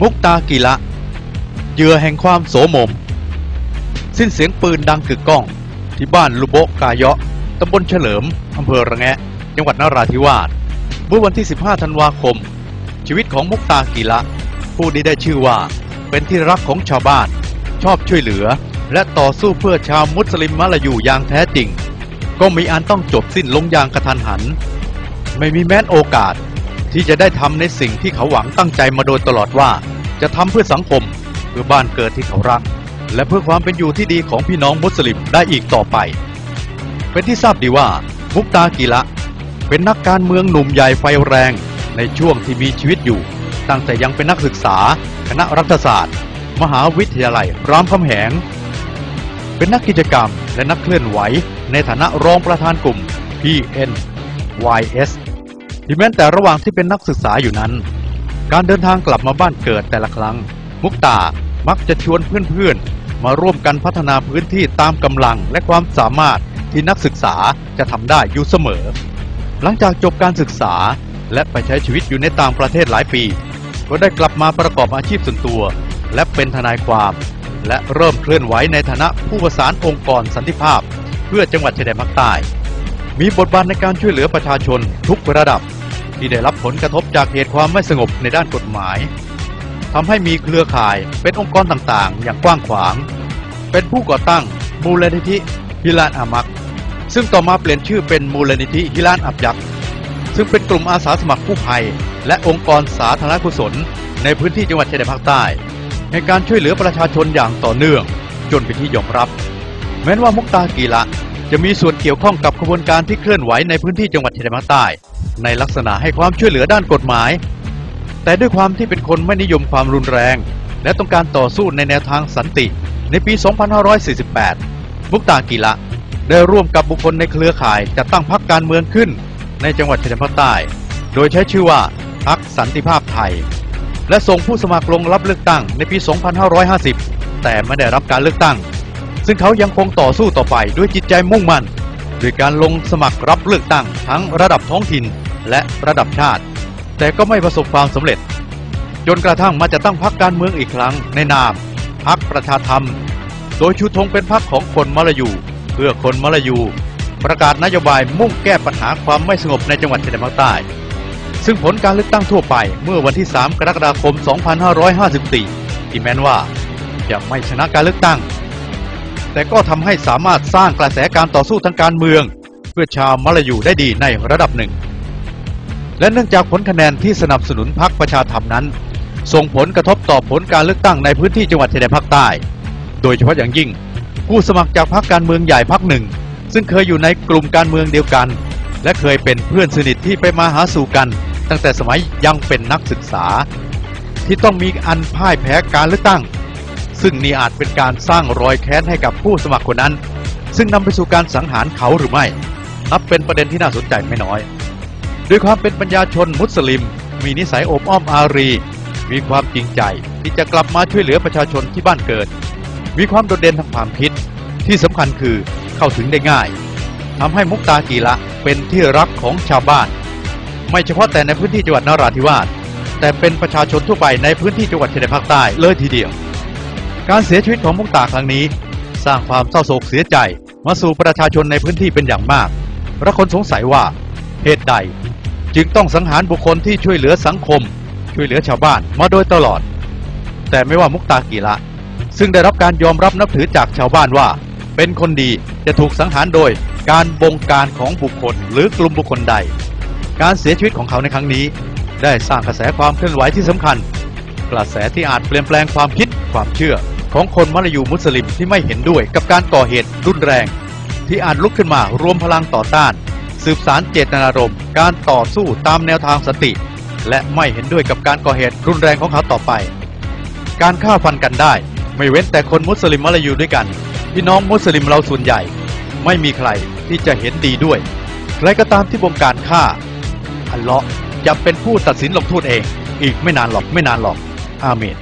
มุกตากีละเหยื่อแห่งความโสมม สิ้นเสียงปืนดังกึกก้อง ที่บ้านลุโบกายะตำบลเฉลิม อำเภอระแงะ จังหวัดนราธิวาสเมื่อวันที่ 15 ธันวาคม ชีวิตของมุกตากีละ ผู้นี้ได้ชื่อว่าเป็นที่รักของชาวบ้าน ชอบช่วยเหลือ และต่อสู้เพื่อชาวมุสลิมมะลายูอย่างแท้จริง ก็มีอันต้องจบสิ้นลงอย่างกระทันหัน ไม่มีแม้นโอกาส ที่จะได้ทำในสิ่งที่เขาหวังตั้งใจมาโดยตลอดว่า จะทำเพื่อสังคม เพื่อบ้านเกิดที่เขารัก และเพื่อความเป็นอยู่ที่ดีของพี่น้องมุสลิมได้อีกต่อไป เป็นที่ทราบดีว่ามุกตากีละ เป็นนักการเมืองหนุ่มใหญ่ไฟแรง ในช่วงที่มีชีวิตอยู่ ตั้งแต่ยังเป็นนักศึกษา คณะรัฐศาสตร์ มหาวิทยาลัยรามคำแหง เป็นนักกิจกรรมและนักเคลื่อนไหว ในฐานะรองประธานกลุ่ม PNYS ที่แม้แต่ระหว่างที่เป็นนักศึกษาอยู่นั้น การเดินทางกลับมาบ้านเกิดแต่ละครั้ง มุกตามักจะชวนเพื่อนๆ มาร่วมกันพัฒนาพื้นที่ตามกำลังและความสามารถที่นักศึกษาจะทำได้อยู่เสมอ หลังจากจบการศึกษาและไปใช้ชีวิตอยู่ในต่างประเทศหลายปี ก็ได้กลับมาประกอบอาชีพส่วนตัว และเป็นทนายความ และเริ่มเคลื่อนไหวในฐานะผู้ประสานองค์กรสันติภาพ เพื่อจังหวัดชายแดนภาคใต้ มีบทบาทในการช่วยเหลือประชาชนทุกระดับ ที่ได้รับผลกระทบจากเหตุความไม่สงบในด้านกฎหมายทำให้มีเครือข่ายเป็นองค์กรต่างๆ อย่างกว้างขวาง เป็นผู้ก่อตั้งมูลนิธิฮิลานอามัก ซึ่งต่อมาเปลี่ยนชื่อเป็นมูลนิธิฮิลานอับยักษ์ซึ่งเป็นกลุ่มอาสาสมัครกู้ภัย และองค์กรสาธารณกุศล ในพื้นที่จังหวัดชายแดนภาคใต้ ในการช่วยเหลือประชาชนอย่างต่อเนื่องจนเป็นที่ยอมรับ แม้ว่ามุกตากีละจะมีส่วนเกี่ยวข้องกับขบวนการที่เคลื่อนไหวในพื้นที่จังหวัดชายแดนภาคใต้ ในลักษณะให้ความช่วยเหลือด้านกฎหมาย แต่ด้วยความที่เป็นคนไม่นิยมความรุนแรง และต้องการต่อสู้ในแนวทางสันติ ในปี 2548 มุกตากีละได้ร่วมกับบุคคลในเครือข่ายจัดตั้งพรรคการเมืองขึ้น ในจังหวัดชายแดนภาคใต้ โดยใช้ชื่อว่าพรรคสันติภาพไทย และส่งผู้สมัครลงรับเลือกตั้งในปี 2550 แต่ไม่ได้รับการเลือกตั้ง ซึ่งเขายังคงต่อสู้ต่อไปด้วยจิตใจมุ่งมั่นด้วยการลงสมัครรับเลือกตั้งทั้งระดับท้องถิ่น และระดับชาติ แต่ก็ไม่ประสบความสำเร็จ จนกระทั่งมาจะตั้งพรรคการเมืองอีกครั้งในนามพรรคประชาธรรม โดยชูธงเป็นพรรคของคนมลายู เพื่อคนมลายู ประกาศนโยบายมุ่งแก้ปัญหาความไม่สงบในจังหวัดชายแดนภาคใต้ ซึ่งผลการเลือกตั้งทั่วไปเมื่อวันที่ 3 กรกฎาคม 2554 ที่แม้นว่าจะไม่ชนะการเลือกตั้ง แต่ก็ทำให้สามารถสร้างกระแสการต่อสู้ทางการเมือง เพื่อชาวมลายูได้ดีในระดับหนึ่ง และเนื่องจากผลคะแนนที่สนับสนุนพรรคประชาธรรมนั้น ส่งผลกระทบต่อผลการเลือกตั้งในพื้นที่จังหวัดชายแดนภาคใต้ โดยเฉพาะอย่างยิ่ง ผู้สมัครจากพรรคการเมืองใหญ่พรรคหนึ่ง ซึ่งเคยอยู่ในกลุ่มการเมืองเดียวกัน และเคยเป็นเพื่อนสนิทที่ไปมาหาสู่กัน ตั้งแต่สมัยยังเป็นนักศึกษา ที่ต้องมีอันพ่ายแพ้การเลือกตั้ง ซึ่งนี่อาจเป็นการสร้างรอยแค้นให้กับผู้สมัครคนนั้น ซึ่งนำไปสู่การสังหารเขาหรือไม่นับเป็นประเด็นที่น่าสนใจไม่น้อย ด้วยความเป็นปัญญาชนมุสลิม มีนิสัยอบอ้อมอารี มีความจริงใจที่จะกลับมาช่วยเหลือประชาชนที่บ้านเกิด มีความโดดเด่นทางความคิด ที่สำคัญคือเข้าถึงได้ง่ายทำให้มุกตากีละเป็นที่รักของชาวบ้าน ไม่เฉพาะแต่ในพื้นที่จังหวัดนราธิวาสแต่เป็นประชาชนทั่วไปในพื้นที่จังหวัดชายแดนภาคใต้เลยทีเดียว การเสียชีวิตของมุกตาครั้งนี้ สร้างความเศร้าโศกเสียใจมาสู่ประชาชนในพื้นที่เป็นอย่างมากและคนสงสัยว่าเหตุใด จึงต้องสังหารบุคคลที่ช่วยเหลือสังคม ช่วยเหลือชาวบ้านมาโดยตลอด แต่ไม่ว่ามุกตากีละ ซึ่งได้รับการยอมรับนับถือจากชาวบ้านว่า เป็นคนดีจะถูกสังหารโดยการบงการของบุคคลหรือกลุ่มบุคคลใด การเสียชีวิตของเขาในครั้งนี้ ได้สร้างกระแสความเคลื่อนไหวที่สำคัญ กระแสที่อาจเปลี่ยนแปลงความคิดความเชื่อ ของคนมลายูมุสลิมที่ไม่เห็นด้วยกับการก่อเหตุรุนแรง ที่อาจลุกขึ้นมารวมพลังต่อต้าน สืบสารเจตนารมณ์การต่อสู้ตามแนวทางสติ และไม่เห็นด้วยกับการก่อเหตุรุนแรงของเขาต่อไป การฆ่าฟันกันได้ ไม่เว้นแต่คนมุสลิมมาลายูด้วยกัน พี่น้องมุสลิมเราส่วนใหญ่ ไม่มีใครที่จะเห็นดีด้วย ใครก็ตามที่บงการฆ่า อัลเลาะห์จะเป็นผู้ตัดสินลงโทษเอง อีกไม่นานหรอกไม่นานหรอก อาเมน